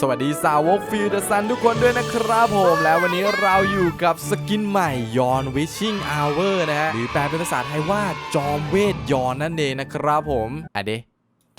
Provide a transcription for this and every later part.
สวัสดีสาวกฟิลเดอร์ซันทุกคนด้วยนะครับผม แล้ววันนี้เราอยู่กับสกินใหม่ยอนวิชชิ่งอเวอร์นะฮะหรือแปลเป็นภาษาไทยว่าจอมเวทยอนนั่นเองนะครับผมอะเด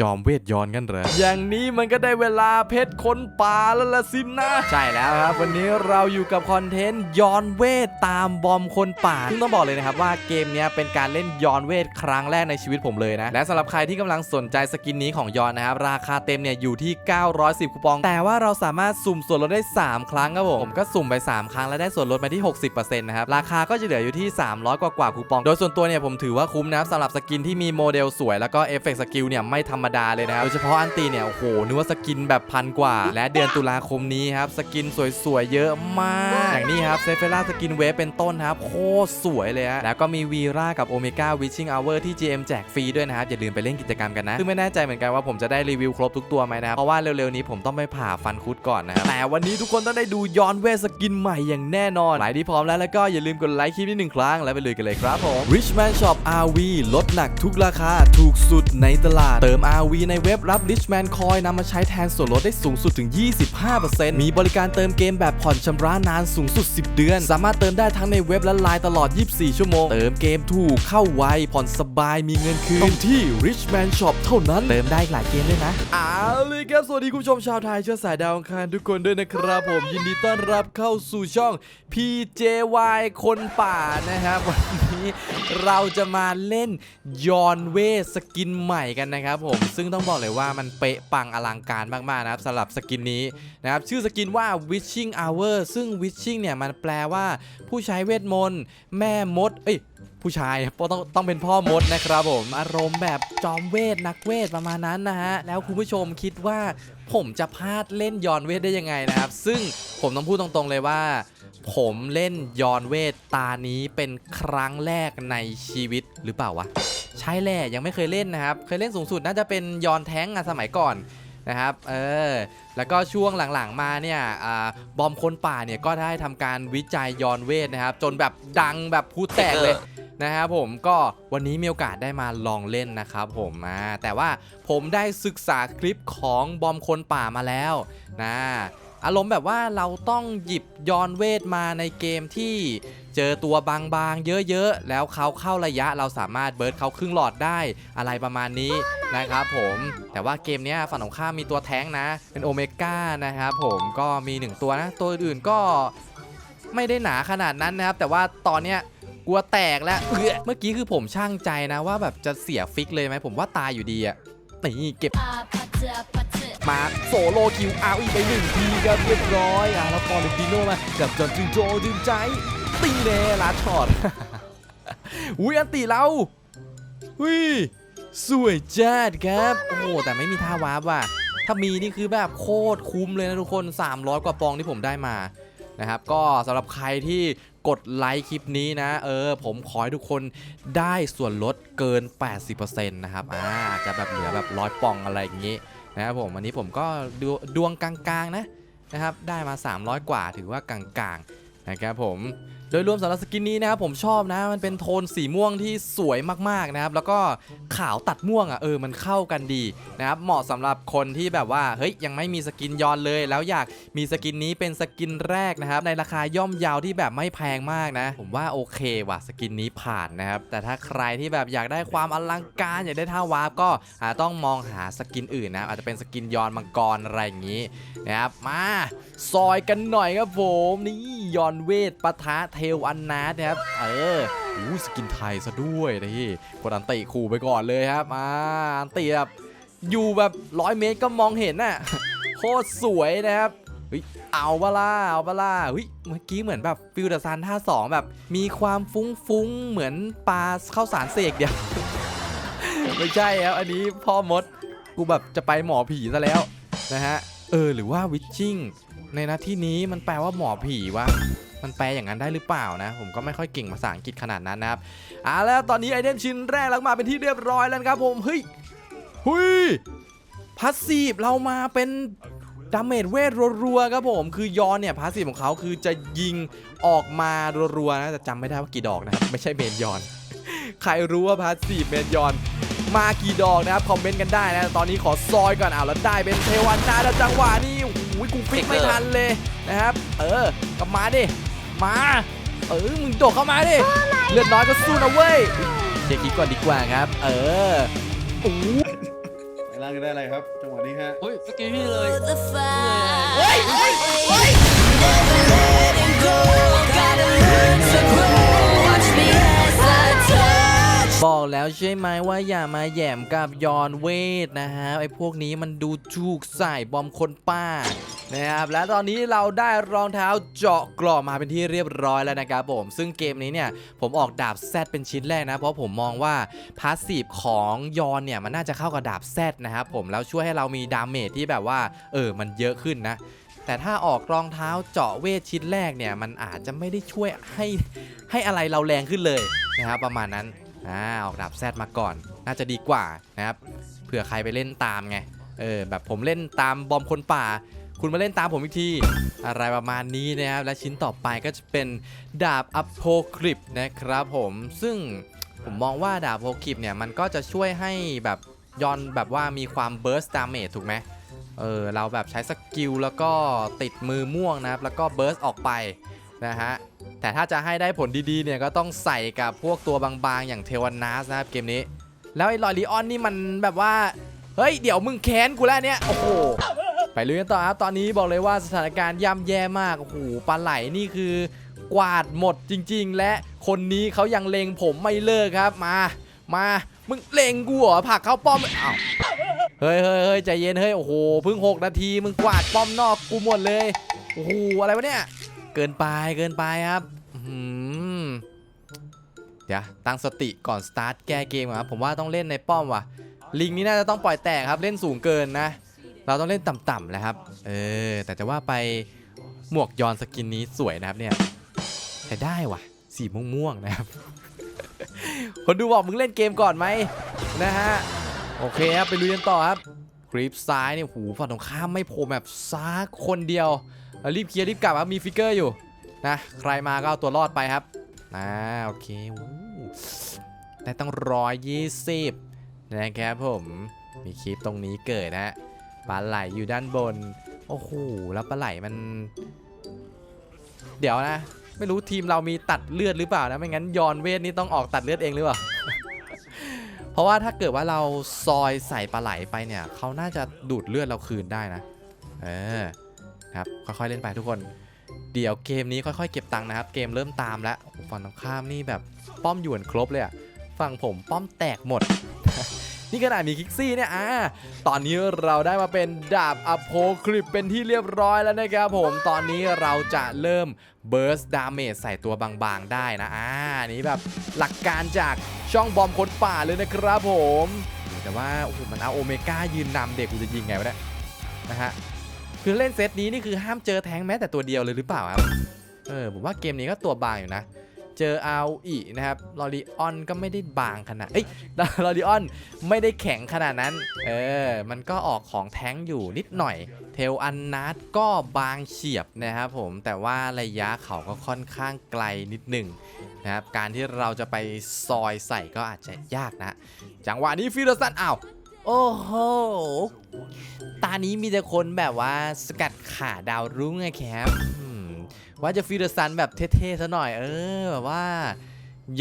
จอมเวทยอนกันเหรอ อย่างนี้มันก็ได้เวลาเพชรคนป่าแล้วล่ะสินะ ใช่แล้วครับ วันนี้เราอยู่กับคอนเทนต์ยอนเวทตามบอมคนป่าซึ่งต้องบอกเลยนะครับว่าเกมเนี้ยเป็นการเล่นยอนเวทครั้งแรกในชีวิตผมเลยนะ และสำหรับใครที่กำลังสนใจสกินนี้ของยอนนะครับ ราคาเต็มเนี่ยอยู่ที่ 910 คูปอง แต่ว่าเราสามารถสุ่มส่วนลดได้ 3 ครั้งครับผมผมก็สุ่มไป 3 ครั้งแล้วได้ส่วนลดมาที่ 60%นะครับราคาก็จะเหลืออยู่ที่ 300 กว่ากว่าคูปอง โดยส่วนตัวเนี่ยผมถือว่าคุ้มนะครับสำหรับสกินที่มีโมเดลสวยแล้วก็เอฟเฟกต์สกิลเนี่ยไม่ธรรมดาเลยนะครับโดยเฉพาะอันตีเนี่ยโอ้โหนึกว่าสกินแบบพันกว่า และเดือนตุลาคมนี้ครับสกินสวยๆเยอะมากอย่างนี้ครับเซฟเฟล่าสกินเวฟเป็นต้นครับโคตรสวยเลยฮะแล้วก็มีวีรากับโอเมก้าวิชชิ่งอเวอร์ที่ GM แจกฟรีด้วยนะครับอย่าลืมไปเล่นกิจกรรมกันนะซึ่งไม่แน่ใจเหมือนกันว่าผมจะได้รีวิวครบทุกตัวไหมนะครับเพราะว่าเร็วๆนี้ผมต้องไปผ่าฟันคุดก่อนนะครับแต่วันนี้ทุกคนต้องได้ดูย้อนเวสกินใหม่อย่างแน่นอนหลายที่พร้อมแล้วแล้วก็อย่าลืมกดไลค์คลิปนี้หนึ่งครั้งแล้วไปเลยกันเลยครับผม Richman Shop RV ลดหนักทุกราคาถูกสุดในตลาดเติม RV ในเว็บรับ Richman Coin นำมาใช้แทนส่วนลดได้สูงสุดถึง 25%มีบริการเติมเกมแบบผ่อนชำระนานสูงสุด 10 เดือน สามารถเติมได้ทั้งในเว็บและไลน์ตลอด 24 ชั่วโมง เติมเกมถูกเข้าไว ผ่อนสบายมีเงินคืนต้องที่ Richman Shop เท่านั้น เติมได้อีกหลายเกมด้วยนะเอาเลยครับ สวัสดีคุณผู้ชมชาวไทยเชื้อสายดาวอังคารทุกคนด้วยนะครับ ผมยินดีต้อนรับเข้าสู่ช่อง PJY คนป่านะครับวันนี้เราจะมาเล่นยอนเวทสกินใหม่กันนะครับผมซึ่งต้องบอกเลยว่ามันเป๊ะปังอลังการมากๆนะครับสำหรับสกินนี้นะครับชื่อสกินว่า Witching Hour ซึ่ง Witching เนี่ยมันแปลว่าผู้ใช้เวทมนต์แม่มดเอ้ยผู้ชายเพราะต้องต้องเป็นพ่อมดนะครับผมอารมณ์แบบจอมเวทนักเวทประมาณนั้นนะฮะแล้วคุณผู้ชมคิดว่าผมจะพลาดเล่นยอนเวทได้ยังไงนะครับ ซึ่งผมต้องพูดตรงๆเลยว่า ผมเล่นยอนเวทตานี้เป็นครั้งแรกในชีวิตหรือเปล่าวะ ใช่แหละยังไม่เคยเล่นนะครับ เคยเล่นสูงสุดน่าจะเป็นยอนแท้งอะสมัยก่อนนะครับ เออ แล้วก็ช่วงหลังๆมาเนี่ยอบอมคนป่าเนี่ยก็ได้ทำการวิจัยยอนเวทนะครับ จนแบบดังแบบพูดแตกเลยนะครับผมก็วันนี้มีโอกาสได้มาลองเล่นนะครับผมอ่าแต่ว่าผมได้ศึกษาคลิปของบอมคนป่ามาแล้วนะ อารมณ์แบบว่าเราต้องหยิบยอนเวทมาในเกมที่เจอตัวบางๆ เยอะๆ แล้วเขาเข้าระยะเราสามารถเบิร์ดเขาครึ่งหลอดได้อะไรประมาณนี้นะครับผมแต่ว่าเกมเนี้ยฝั่งของข้ามมีตัวแท้งนะ เป็นโอเมก้านะครับผมก็มีหนึ่งตัวนะ ตัวอื่นๆก็ไม่ได้หนาขนาดนั้นนะครับ แต่ว่าตอนเนี้ยกลัวแตกแล้วเอื้อเมื่อกี้คือผมช่างใจนะว่าแบบจะเสียฟิกเลยไหมผมว่าตายอยู่ดีอะนี่เก็บ มาโซโลคิวเอาอีกไปหนึ่งทีครับเรียบร้อยอะแล้วฟอร์เรนติโนมากับจอนจึงโจจึงใจ ตีเน่ลาช็อตอุ้ยอันตีเราอุ้ยสวยจัดครับ โอ้โหแต่ไม่มีท่าวาร์ปว่ะ ถ้ามีนี่คือแบบโคตรคุ้มเลยนะทุกคน 300 กว่าปองที่ผมได้มานะครับก็สำหรับใครที่กดไลค์คลิปนี้นะ เออ ผมขอให้ทุกคนได้ส่วนลดเกิน 80%นะครับอ่าจะแบบเหลือแบบร้อยปองอะไรอย่างงี้ นะครับผมวันนี้ผมก็ดวงกลางๆนะนะครับได้มา 300 กว่าถือว่ากลางๆ นะครับผมโดยรวมสำหรับสกินนี้นะครับผมชอบนะมันเป็นโทนสีม่วงที่สวยมากๆนะครับแล้วก็ขาวตัดม่วงอะเออมันเข้ากันดีนะครับเหมาะสำหรับคนที่แบบว่าเฮ้ยยังไม่มีสกินย้อนเลย แล้วอยากมีสกินนี้เป็นสกินแรกนะครับในราคาย่อมเยาวที่แบบไม่แพงมากนะ ผมว่าโอเคว่ะสกินนี้ผ่านนะครับแต่ถ้าใครที่แบบอยากได้ความอลังการอยากได้ท่าวาร์ปก็อาจต้องมองหาสกินอื่นนะอาจจะเป็นสกินย้อนมังกรอะไรอย่างนี้นะครับมาซอยกันหน่อยครับผมนี่ ยอนเวทปะทะเทลอันนาสนะครับ เอออู้สกินไทยซะด้วยนะที่กดอันติขู่ไปก่อนเลยครับมาอันติแบบอยู่แบบร้อยเมตรก็มองเห็นน่ะโคตรสวยนะครับเฮ้ยเอาเปะล่าเอาเปะล่าเฮ้ยเมื่อกี้เหมือนแบบฟิลเดอร์ซันท่าสองแบบ มีความฟุ้งๆเหมือนปลาเข้าสารเสกเดียวไม่ใช่ครับอันนี้พ่อมดกูแบบจะไปหมอผีซะแล้วนะฮะเออหรือว่าวิชชิ่ง ในหน้าที่นี้มันแปลว่าหมอผีวะมันแปลอย่างนั้นได้หรือเปล่านะ ผมก็ไม่ค่อยเก่งภาษาอังกฤษขนาดนั้นนะครับอ่าแล้วตอนนี้ไอเทมชิ้นแรกแล้วมาเป็นที่เรียบร้อยแล้วครับผมเฮ้ยเฮ้ยพาสซีฟเรามาเป็นดาเมจเวทรัวๆครับผมคือยอนเนี่ยพาสซีฟของเขาคือจะยิงออกมารัวๆนะแต่จำไม่ได้ว่ากี่ดอกนะครับไม่ใช่เมนยอน ใครรู้ว่าพาสซีฟเมนยอนมากี่ดอกนะครับคอมเมนต์กันได้นะตอนนี้ขอซอยก่อนเอาแล้วได้เป็นเทวันนาแล้วจังหวะนี้โอ้โหยกูฟิกไม่ทันเลยนะครับ เออกลับมาดิ มา เออ มึงโดดเข้ามาดิ เลือดน้อยก็สู้นะเว้ยเช็คคิดก่อนดีกว่าครับ เออโอ้ไอ้ล่างจะได้อะไรครับ จังหวะนี้ฮะเฮ้ยเมื่อกี้พี่เลย the fight. Never letting go. Gotta learn to grow. บอกแล้วใช่ไหมว่าอย่ามาแย่มกับยอนเวทนะฮะไอ้พวกนี้มันดูถูกใส่บอมคนป้านะครับและตอนนี้เราได้รองเท้าเจาะกรอบมาเป็นที่เรียบร้อยแล้วนะครับผม ซึ่งเกมนี้เนี่ยผมออกดาบแซดเป็นชิ้นแรกนะ เพราะผมมองว่าพาสซีฟของยอนเนี่ยมันน่าจะเข้ากับดาบแซดนะครับผมแล้วช่วยให้เรามีดาเมจที่แบบว่าเออมันเยอะขึ้นนะแต่ถ้าออกรองเท้าเจาะเวทชิ้นแรกเนี่ยมันอาจจะไม่ได้ช่วยให้ให้อะไรเราแรงขึ้นเลยนะครับประมาณนั้น อ่าออกดาบแซดมาก่อน น่าจะดีกว่านะครับเผื่อใครไปเล่นตามไงเออแบบผมเล่นตามบอมคนป่า คุณมาเล่นตามผมอีกทีอะไรประมาณนี้นะครับและชิ้นต่อไปก็จะเป็นดาบอโพคลิปนะครับผมซึ่งผมมองว่าดาบโพคลิปเนี่ยมันก็จะช่วยให้แบบย้อนแบบว่ามีความเบิร์สดาเมจถูกไหมเออเราแบบใช้สกิลแล้วก็ติดมือม่วงนะครับแล้วก็เบิร์สออกไป นะฮะแต่ถ้าจะให้ได้ผลดีๆเนี่ยก็ต้องใส่กับพวกตัวบางๆ อย่างเทวันนาสนะครับเกมนี้ แล้วไอ้ลอยลีออนนี่มันแบบว่า เฮ้ย เดี๋ยวมึงแค้นกูแล้วเนี่ย โอ้โห ไปลุยกันต่อครับ ตอนนี้บอกเลยว่าสถานการณ์ย่ำแย่มาก โอ้โหปลาไหลนี่คือกวาดหมดจริง ๆ และคนนี้เขายังเลงผมไม่เลิกครับมา มา มึงเลงกูเหรอผักเข้าป้อมอ้าวเฮ้ยเฮ้ยเฮ้ยใจเย็นเฮ้ยโอ้โหเพิ่ง 6 นาทีมึงกวาดป้อมนอกกูหมดเลยโอ้โหอะไรวะเนี่ย เกินไปเกินไปครับเดี๋ยวตั้งสติก่อนสตาร์ทแก้เกมครับผมว่าต้องเล่นในป้อมว่ะ ลิงนี่น่าจะต้องปล่อยแตกครับเล่นสูงเกินนะ เราต้องเล่นต่ำๆแหละครับ เออ แต่จะว่าไปหมวกยอนสกินนี้สวยนะครับเนี่ยใช้ได้ว่ะ สีม่วงๆนะครับ คนดูบอกมึงเล่นเกมก่อนไหมนะฮะ โอเคครับไปลุยกันต่อครับกรีปซ้ายเนี่ยหูฝั่งตรงข้ามไม่โผล่แบบซักคนเดียว เรารีบเคลียร์รีบกลับครับมีฟิกเกอร์อยู่นะใครมาก็เอาตัวรอดไปครับอ่าโอเคอู้ได้ตั้งร้อยยี่สิบนะครับผมมีคลิปตรงนี้เกิดนะฮะปลาไหลอยู่ด้านบน โอ้โหแล้วปลาไหลมัน เดี๋ยวนะ ไม่รู้ทีมเรามีตัดเลือดหรือเปล่านะไม่งั้นยอนเวทนี่ต้องออกตัดเลือดเองหรือเปล่าเพราะว่าถ้าเกิดว่าเราซอยใส่ปลาไหลไปเนี่ยเขาน่าจะดูดเลือดเราคืนได้นะ เออ ครับค่อยๆเล่นไปทุกคน เดี๋ยวเกมนี้ค่อยๆเก็บตังค์นะครับ เกมเริ่มตามแล้วโอ้โหฝั่งตรงข้ามนี่แบบป้อมหยวนครบเลยอะฝั่งผมป้อมแตกหมด นี่ขนาดมีคิกซี่เนี่ยอ่าตอนนี้เราได้มาเป็นดาบอโพคลิปเป็นที่เรียบร้อยแล้วนะครับผมตอนนี้เราจะเริ่มเบิร์สดาเมจใส่ตัวบางๆได้นะอ่านี่แบบหลักการจากช่องบอมคนป่าเลยนะครับผม แต่ว่าโอ้โหมันเอาโอเมก้ายืนนำเด็กกูจะยิงไงวะเนี่ยนะฮะ คือเล่นเซตนี้นี่คือห้ามเจอแทงแม้แต่ตัวเดียวเลยหรือเปล่าครับ เออผมว่าเกมนี้ก็ตัวบางอยู่นะ เจอเอาอีนะครับลอรีออนก็ไม่ได้บางขนาด เอ้ยลอรีออนไม่ได้แข็งขนาดนั้น เออ มันก็ออกของแท้งอยู่นิดหน่อย เทลอันนัดก็บางเฉียบนะครับผม แต่ว่าระยะเขาก็ค่อนข้างไกลนิดหนึ่งนะครับ การที่เราจะไปซอยใส่ก็อาจจะยากนะ จังหวะนี้ฟิลสันอ้าว โอ้โห ตานี้มีแต่คนแบบว่าสกัดขาดาวรุ่งไงแคปว่าจะฟิลสันแบบเท่ๆซะหน่อย เออแบบว่า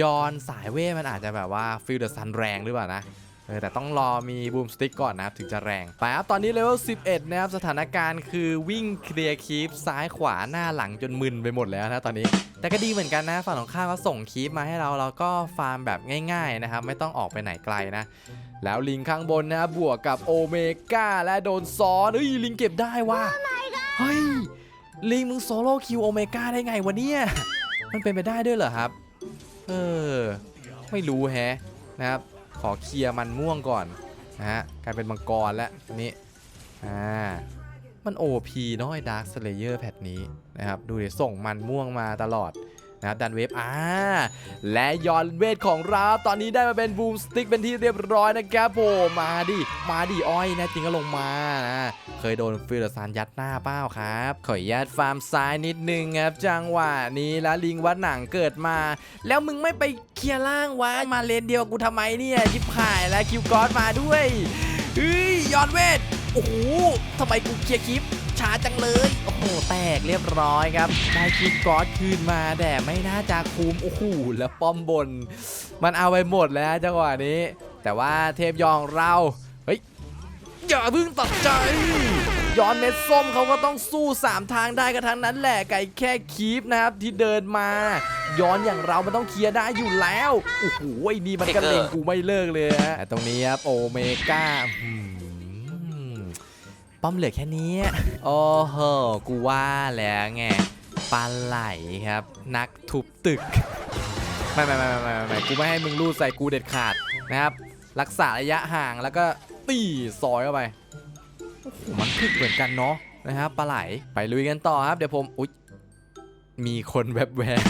ยอนสายเวทมันอาจจะแบบว่าฟิลเดอร์ซันแรงหรือเปล่านะเออแต่ต้องรอมีบูมสติ๊กก่อนนะครับ ถึงจะแรงไปครับตอนนี้เลเวล 11 นะครับ สถานการณ์คือวิ่งเคลียร์คีปซ้ายขวาหน้าหลังจนมึนไปหมดแล้วนะตอนนี้ แต่ก็ดีเหมือนกันนะ ฝั่งของข้าก็ส่งคีปมาให้เราเราก็ฟาร์มแบบง่าย ๆ นะครับ ไม่ต้องออกไปไหนไกลนะ แล้วลิงข้างบนนะบวกกับโอเมก้าและโดนซ้อนเฮ้ยลิงเก็บได้ว่ะเฮ้ยลิงมึงโซโล่คิวโอเมก้าได้ไงวะเนี่ยมันเป็นไปได้ด้วยเหรอครับ เออ ไม่รู้แฮะนะครับ ขอเคลียร์มันม่วงก่อนนะฮะกลายเป็นมังกรแล้วอันนี้อ่ามัน OP เนาะไอ้ดาร์คสเลเยอร์แพทนี้นะครับ ดูดิส่งมันม่วงมาตลอด นะครับดันเวฟอ่าและยอนเวทของเราตอนนี้ได้มาเป็นบูมสติ๊กเป็นที่เรียบร้อยนะครับผมมาดิมาดิอ้อยนะจริงก็ลงมานะเคยโดนฟิลเดอร์ซานยัดหน้าเป้าครับขออนุญาตฟาร์มซ้ายนิดนึงครับจังหวะนี้แล้วลิงวัดหนังเกิดมา แล้วมึงไม่ไปเคลียร์ล่างวะมาเลนเดียวกูทำไมเนี่ยจิบหายแล้วคิวกอสมาด้วยเฮ้ยยอนเวทโอ้โหทำไมกูเคลียร์คลิป ช้าจังเลย โอ้โห แตกเรียบร้อยครับ ได้คิดกอดคืนมาแต่ไม่น่าจะคุ้ม โอ้โห แล้วป้อมบน มันเอาไปหมดแล้วจังหวะนี้ แต่ว่าเทพยองเรา เฮ้ย อย่าเพิ่งตัดใจ ย้อนเม็ดส้มเขาก็ต้องสู้ 3 ทางได้กันทั้งนั้นแหละ ไก่แค่คีปนะครับที่เดินมา ย้อนอย่างเรามันต้องเคลียร์ได้อยู่แล้ว โอ้โหไอ้นี่มันก็เลงกูไม่เลิกเลยฮะแต่ตรงนี้ครับโอเมก้า ป้อมเหลือแค่นี้ โอ้โห กูว่าแล้วไง ปลาไหลครับ นักทุบตึก ไม่ไม่ไม่ไม่ไม่ไม่กูไม่ให้มึงรูดใส่กูเด็ดขาดนะครับ รักษาระยะห่างแล้วก็ตีซอยเข้าไป มันคึกเหมือนกันเนาะนะครับปลาไหล ไปลุยกันต่อครับ เดี๋ยวผมอุ๊ยมีคนแวบแวบ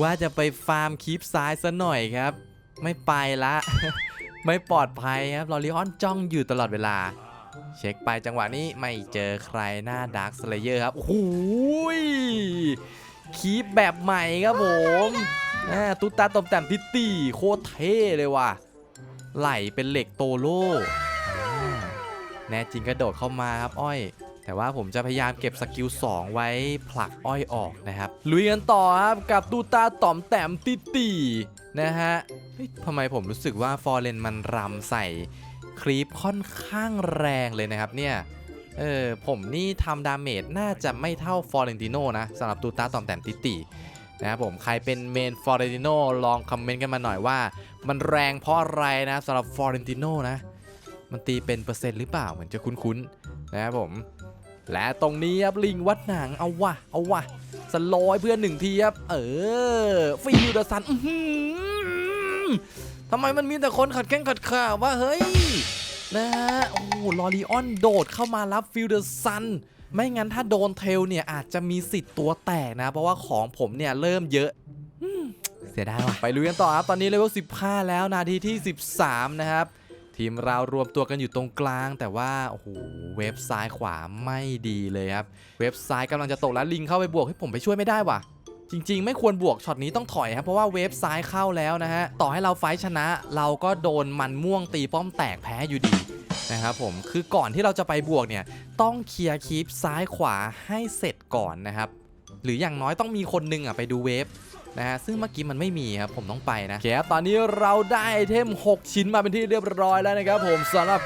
ว่าจะไปฟาร์มคีปซ้ายซะหน่อยครับ ไม่ไปละ ไม่ปลอดภัยครับลอริออนจ้องอยู่ตลอดเวลา เช็คไปจังหวะนี้ไม่เจอใครหน้าดาร์คสเลเยอร์ครับโอ้โหยคีปแบบใหม่ครับผมตุ๊ตาตบแต่มพิตตี้โคตรเท่เลยว่ะ ไหลเป็นเหล็กโตโล่แน่จริงกระโดดเข้ามาครับอ้อย แต่ว่าผมจะพยายามเก็บสกิล 2 ไว้ผลักอ้อยออกนะครับ ลุยกันต่อครับกับตูตาต่อมแต้มติตีนะฮะทำไมผมรู้สึกว่าฟอร์เรนมันรำใส่ ครีปค่อนข้างแรงเลยนะครับเนี่ยเออผมนี่ทำดาเมจน่าจะไม่เท่าฟอร์เรนติโนนะสำหรับตูตาตอมแต้มติตีนะครับผมใครเป็นเมนฟอร์เรนติโนลองคอมเมนต์กันมาหน่อยว่า มันแรงเพราะอะไรนะสำหรับฟอร์เรนติโนนะ มันตีเป็นเปอร์เซ็นต์หรือเปล่าเหมือนจะคุ้นๆนะครับผมและตรงนี้ครับลิงวัดหนังเอาวะเอาวะสโลอยเพื่อนหนึ่งทีครับเออฟิลเดอร์ซันอื้อ ทำไมมันมีแต่คนขัดแข้งขัดขาวะเฮ้ยนะฮะโอ้ลอรีออนโดดเข้ามารับฟิลเดอร์ซันไม่งั้นถ้าโดนเทลเนี่ยอาจจะมีสิทธิ์ตัวแตกนะ เพราะว่าของผมเนี่ยเริ่มเยอะเสียดายว่ะไปลุยกันต่อครับ ตอนนี้เลเวล15 แล้วนาทีที่ 13 นะครับ ทีมเรารวมตัวกันอยู่ตรงกลาง แต่ว่า โอ้โห เว็บซ้ายขวาไม่ดีเลยครับ เว็บซ้ายกำลังจะตกแล้วลิงเข้าไปบวกให้ผมไปช่วยไม่ได้ว่ะ จริง ๆ ไม่ควรบวกช็อตนี้ต้องถอยครับเพราะว่าเวฟซ้ายเข้าแล้วนะฮะต่อให้เราไฟชนะ เราก็โดนมันม่วงตีป้อมแตกแพ้อยู่ดีนะครับผมคือก่อนที่เราจะไปบวกเนี่ยต้องเคลียร์คีปซ้ายขวาให้เสร็จก่อนนะครับหรืออย่างน้อยต้องมีคนหนึงอะไปดูเวฟนะฮะซึ่งเมื่อกี้มันไม่มีครับผมต้องไปนะโอเคครับตอนนี้เราได้ไอเทม 6 ชิ้นมาเป็นที่เรียบร้อยแล้วนะครับผมสำหรับ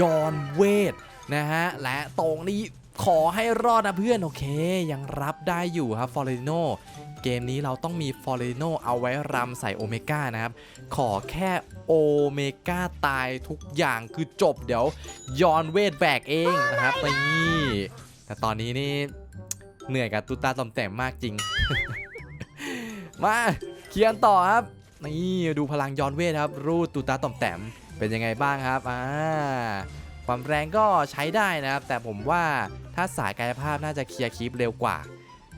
ยอนเวทนะฮะและตรงนี้ขอให้รอดนะเพื่อน โอเค ยังรับได้อยู่ครับฟอร์เรโน เกมนี้เราต้องมีฟอร์เรโนเอาไว้รำใส่โอเมก้านะครับ ขอแค่โอเมก้าตายทุกอย่างคือจบเดี๋ยวยอนเวทแบกเองนะครับนี่แต่ตอนนี้นี่เหนื่อยกับตุตาตอมแต่มมากจริง มาเคียร์ต่อครับนี่ดูพลังยอนเวทครับ รูดตุตาตอมแต้มเป็นยังไงบ้างครับอ่าความแรงก็ใช้ได้นะครับ แต่ผมว่าถ้าสายกายภาพน่าจะเคลียร์คลิปเร็วกว่า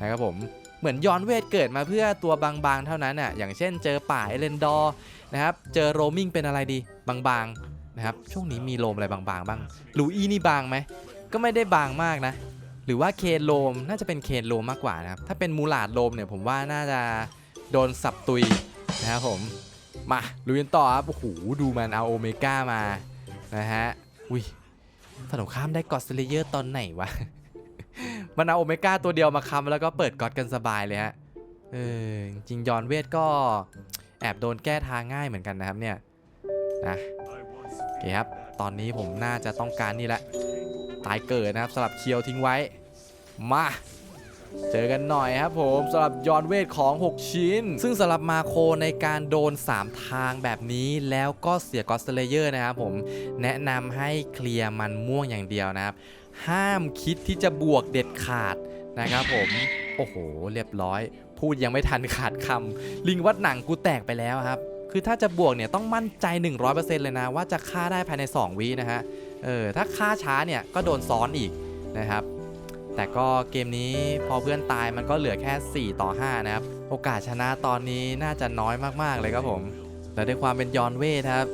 นะครับผม เหมือนย้อนเวทเกิดมาเพื่อตัวบางๆเท่านั้นอะอย่างเช่นเจอป่าเอเลนดอร์นะครับเจอโรมิงเป็นอะไรดีบางๆนะครับช่วงนี้มีโลมอะไรบางๆบ้างลูอีนี่บางไหมก็ไม่ได้บางมากนะ หรือว่าเคนโลมน่าจะเป็นเคนโลมมากกว่านะครับถ้าเป็นมูลาดโลมเนี่ยผมว่าน่าจะโดนสับตุยนะครับผมมาลุยกันต่อครับโอ้โหดูมันเอาโอเมก้ามานะฮะอุ้ยสนุกข้ามได้กอดสเลเยอร์ตอนไหนวะ มันเอาโอเมก้าตัวเดียวมาคำแล้วก็เปิดกอดกันสบายเลยฮะเออจริงยอนเวทก็แอบโดนแก้ทางง่ายเหมือนกันนะครับเนี่ยนะโอเคครับตอนนี้ผมน่าจะต้องการนี่แหละตายเกิดนะครับสลับเคียวทิ้งไว้ มาเจอกันหน่อยครับผมสำหรับยอนเวทของ 6 ชิ้น ซึ่งสำหรับมาโคในการโดน 3 ทางแบบนี้แล้วก็เสียกอสเลเยอร์นะครับผมแนะนำให้เคลียร์มันม่วงอย่างเดียวนะครับ ห้ามคิดที่จะบวกเด็ดขาดนะครับผม โอ้โห เรียบร้อย พูดยังไม่ทันขาดคำลิงวัดหนังกูแตกไปแล้วครับ คือถ้าจะบวกเนี่ยต้องมั่นใจ 100%เลยนะ ว่าจะฆ่าได้ภายใน 2วินะฮะ เออ ถ้าฆ่าช้าเนี่ยก็โดนซ้อนอีกนะครับ แต่ก็เกมนี้พอเพื่อนตายมันก็เหลือแค่ 4 ต่อ 5 นะครับ โอกาสชนะตอนนี้น่าจะน้อยมากๆเลยครับผม แต่ด้วยความเป็นยอนเวทครับ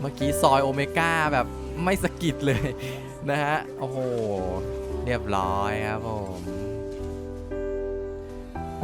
เมื่อกี้ซอยโอเมก้าแบบไม่สะกิดเลย นะฮะ โอ้โห เรียบร้อยครับผม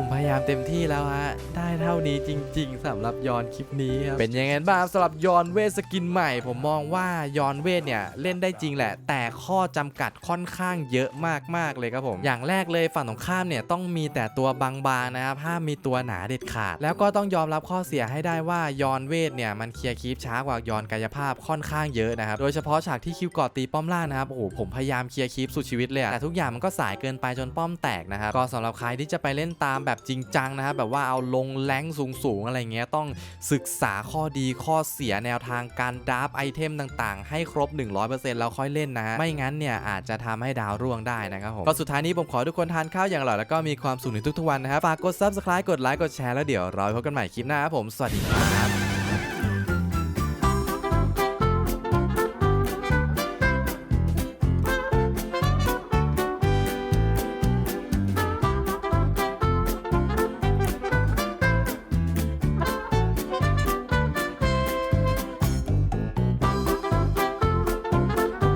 ผมพยายามเต็มที่แล้วฮะ ได้เท่านี้จริง ๆสำหรับยอนคลิปนี้ครับ เป็นยังไงบ้างสำหรับยอนเวทสกินใหม่ ผมมองว่ายอนเวทเนี่ยเล่นได้จริงแหละ แต่ข้อจำกัดค่อนข้างเยอะมากๆเลยครับผม อย่างแรกเลยฝั่งตรงข้ามเนี่ยต้องมีแต่ตัวบางๆนะครับห้ามมีตัวหนาเด็ดขาด แล้วก็ต้องยอมรับข้อเสียให้ได้ว่ายอนเวทเนี่ยมันเคลียร์คีปช้ากว่ายอนกายภาพค่อนข้างเยอะนะครับ โดยเฉพาะฉากที่คิวกอดตีป้อมล่านะครับ โอ้โห ผมพยายามเคลียร์คีปสุดชีวิตเลยแต่ทุกอย่างมันก็สายเกินไปจนป้อมแตกนะครับ ก็สำหรับใครที่จะไปเล่นตามแแบบจริงจังนะครับแบบว่าเอาลงแรงสูงๆอะไรเงี้ยต้องศึกษาข้อดีข้อเสียแนวทางการดราฟไอเทมต่างๆ ให้ครบ 100%แล้วค่อยเล่นนะฮะไม่งั้นเนี่ยอาจจะทำให้ดาวร่วงได้นะครับผมก็สุดท้ายนี้ผมขอทุกคนทานข้าวอย่างอร่อยแล้วก็มีความสุขในทุกๆวันนะครับฝากกด subscribe กดไลค์กดแชร์แล้วเดี๋ยวเราพบกันใหม่คลิปหน้าครับผมสวัสดีครับ